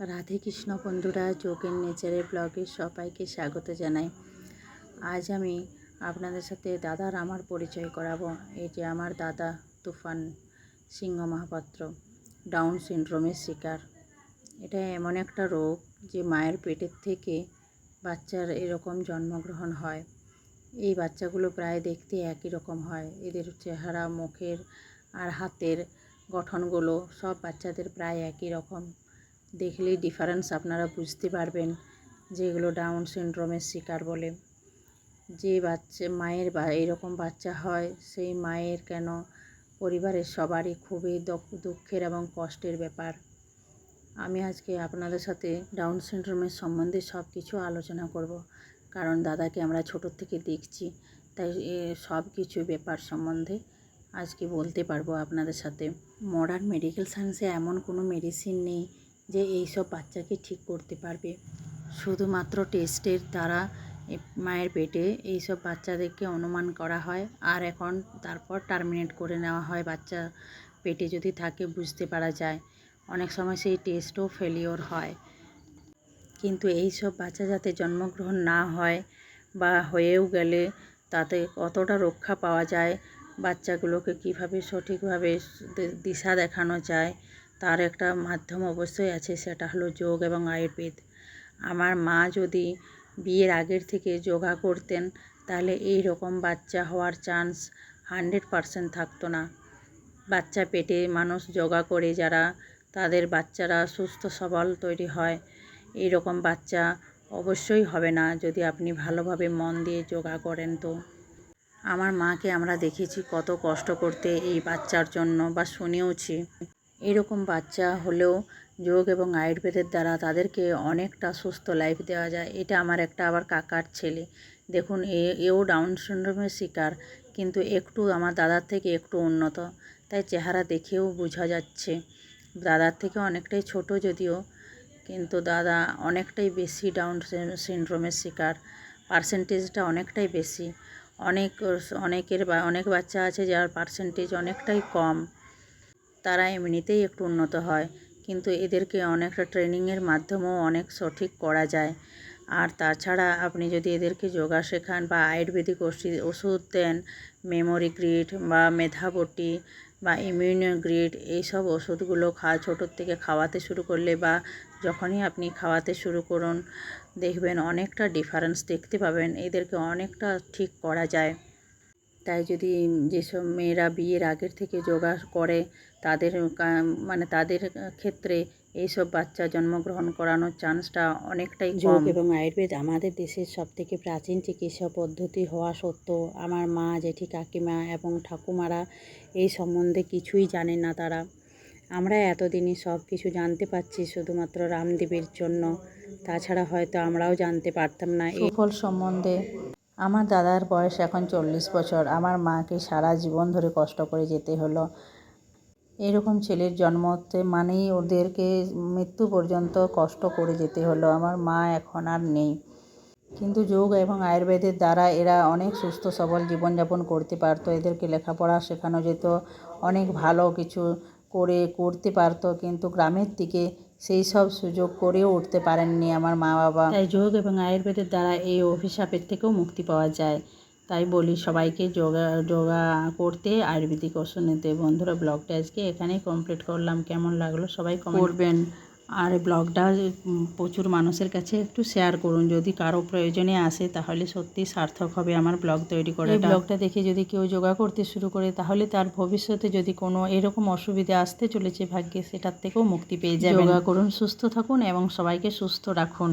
রাধে কৃষ্ণ বন্ধুরা, যোগের নেচারের ব্লগে সবাইকে স্বাগত জানাই। আজ আমি আপনাদের সাথে দাদার আমার পরিচয় করাবো। এই যে আমার দাদা তুফান সিংহ মহাপাত্র, ডাউন সিনড্রোমের শিকার। এটা এমন একটা রোগ যে মায়ের পেটের থেকে বাচ্চার এরকম জন্মগ্রহণ হয়। এই বাচ্চাগুলো প্রায় দেখতে একই রকম হয়। এদের চেহারা, মুখের আর হাতের গঠনগুলো সব বাচ্চাদের প্রায় একই রকম। দেখলেই ডিফারেন্স আপনারা বুঝতে পারবেন যে এগুলো ডাউন সিনড্রোমের শিকার বলে। যে বাচ্চা, মায়ের বা এরকম বাচ্চা হয়, সেই মায়ের কেন? পরিবারের সবারই খুবই দুঃখের এবং কষ্টের ব্যাপার। আমি আজকে আপনাদের সাথে ডাউন সিনড্রোমের সম্বন্ধে সব কিছু আলোচনা করব। কারণ দাদাকে আমরা ছোটোর থেকে দেখছি, তাই সব কিছু ব্যাপার সম্বন্ধে আজকে বলতে পারব আপনাদের সাথে। মডার্ন মেডিকেল সায়েন্সে এমন কোনো মেডিসিন নেই যে এই সব বাচ্চাকে ঠিক করতে পারবে। শুধুমাত্র টেস্টের দ্বারা মায়ের পেটে এই সব বাচ্চাদেরকে অনুমান করা হয়। আর এখন তারপর টার্মিনেট করে নেওয়া হয় বাচ্চা পেটে যদি থাকে বুঝতে পারা যায়। অনেক সময় সেই টেস্টও ফেলিওর হয়। কিন্তু এই সব বাচ্চা যাতে জন্মগ্রহণ না হয় বা হয়েও গেলে তাতে কতটা রক্ষা পাওয়া যায়, বাচ্চাগুলোকে কীভাবে সঠিকভাবে দিশা দেখানো যায় তার একটা মাধ্যম অবশ্যই আছে, সেটা হলো যোগ এবং আয়ুর্বেদ। আমার মা যদি বিয়ের আগের থেকে যোগা করতেন, তাহলে এই রকম বাচ্চা হওয়ার চান্স হান্ড্রেড পারসেন্ট থাকতো না। বাচ্চা পেটে মানুষ যোগা করে যারা, তাদের বাচ্চারা সুস্থ সবল তৈরি হয়। এই রকম বাচ্চা অবশ্যই হবে না, যদি আপনি ভালোভাবে মন দিয়ে যোগা করেন তো। আমার মাকে আমরা দেখেছি কত কষ্ট করতে এই বাচ্চার জন্য বা শুনেওছি। এরকম বাচ্চা হলেও যোগ এবং আয়ুর্বেদের দ্বারা তাদেরকে অনেকটা সুস্থ লাইফ দেওয়া যায়। এটা আমার একটা আবার কাকার ছেলে। দেখুন, এ, এও ডাউন সিনড্রোমের শিকার, কিন্তু একটু আমার দাদার থেকে একটু উন্নত। তাই চেহারা দেখেও বোঝা যাচ্ছে। দাদার থেকে অনেকটাই ছোট যদিও, কিন্তু দাদা অনেকটাই বেশি ডাউন সিনড্রোমের শিকার। পার্সেন্টেজটা অনেকটাই বেশি। অনেক, অনেকের বা, অনেক বাচ্চা আছে যার পার্সেন্টেজ অনেকটাই কম। তারা এমনিতেই একটু উন্নত হয়। কিন্তু এদেরকে অনেকটা ট্রেনিংয়ের মাধ্যমেও অনেক সঠিক করা যায়। আর তাছাড়া আপনি যদি এদেরকে যোগা শেখান বা আয়ুর্বেদিক ওষুধ ওষুধ দেন, মেমোরি গ্রিড বা মেধাবটি বা ইমিউনো গ্রিড, এইসব ওষুধগুলো খাওয়া ছোটোর থেকে খাওয়াতে শুরু করলে বা যখনই আপনি খাওয়াতে শুরু করুন, দেখবেন অনেকটা ডিফারেন্স দেখতে পাবেন। এদেরকে অনেকটা ঠিক করা যায়। তাই যদি যেসব মেয়েরা বিয়ের আগের থেকে যোগা করে তাদের মানে তাদের ক্ষেত্রে এইসব বাচ্চা জন্মগ্রহণ করানোর চান্সটা অনেকটাই যোগ এবং আয়ুর্বেদ আমাদের দেশের সব থেকে প্রাচীন চিকিৎসা পদ্ধতি হওয়া সত্ত্বেও আমার মা জেঠি কাকিমা এবং ঠাকুমারা এই সম্বন্ধে কিছুই জানেন না তারা। আমরা এতদিনই সব কিছু জানতে পারছি শুধুমাত্র রামদেবের জন্য। তাছাড়া হয়তো আমরাও জানতে পারতাম না এই ফল সম্বন্ধে। আমার দাদার বয়স এখন চল্লিশ বছর। আমার মাকে সারা জীবন ধরে কষ্ট করে যেতে হলো। এরকম ছেলের জন্মতে মানেই ওদেরকে মৃত্যু পর্যন্ত কষ্ট করে যেতে হলো। আমার মা এখন আর নেই। কিন্তু যোগ এবং আয়ুর্বেদের দ্বারা এরা অনেক সুস্থ, সবল জীবনযাপন করতে পারতো। এদেরকে লেখাপড়া শেখানো যেত, অনেক ভালো কিছু করে করতে পারতো। কিন্তু গ্রামের দিকে সেই সব সুযোগ করেও উঠতে পারেননি আমার মা বাবা। তাই যোগ এবং আয়ুর্বেদের দ্বারা এই অভিশাপের থেকেও মুক্তি পাওয়া যায়। তাই বলি সবাইকে যোগা যোগা করতে আয়ুর্বেদিক ওষুধ নিতে। বন্ধুরা ব্লগটা আজকে এখানেই কমপ্লিট করলাম। কেমন লাগল সবাই করবেন। আর ব্লগটা প্রচুর মানুষের কাছে একটু শেয়ার করুন। যদি কারও প্রয়োজনে আসে তাহলে সত্যি সার্থক হবে আমার ব্লগ তৈরি করে এই ব্লগটা দেখে যদি কেউ যোগা করতে শুরু করে তাহলে তার ভবিষ্যতে যদি কোনো এরকম অসুবিধে আসতে চলেছে ভাগ্যে সেটার থেকেও মুক্তি পেয়ে যাবে যোগা করুন সুস্থ থাকুন এবং সবাইকে সুস্থ রাখুন।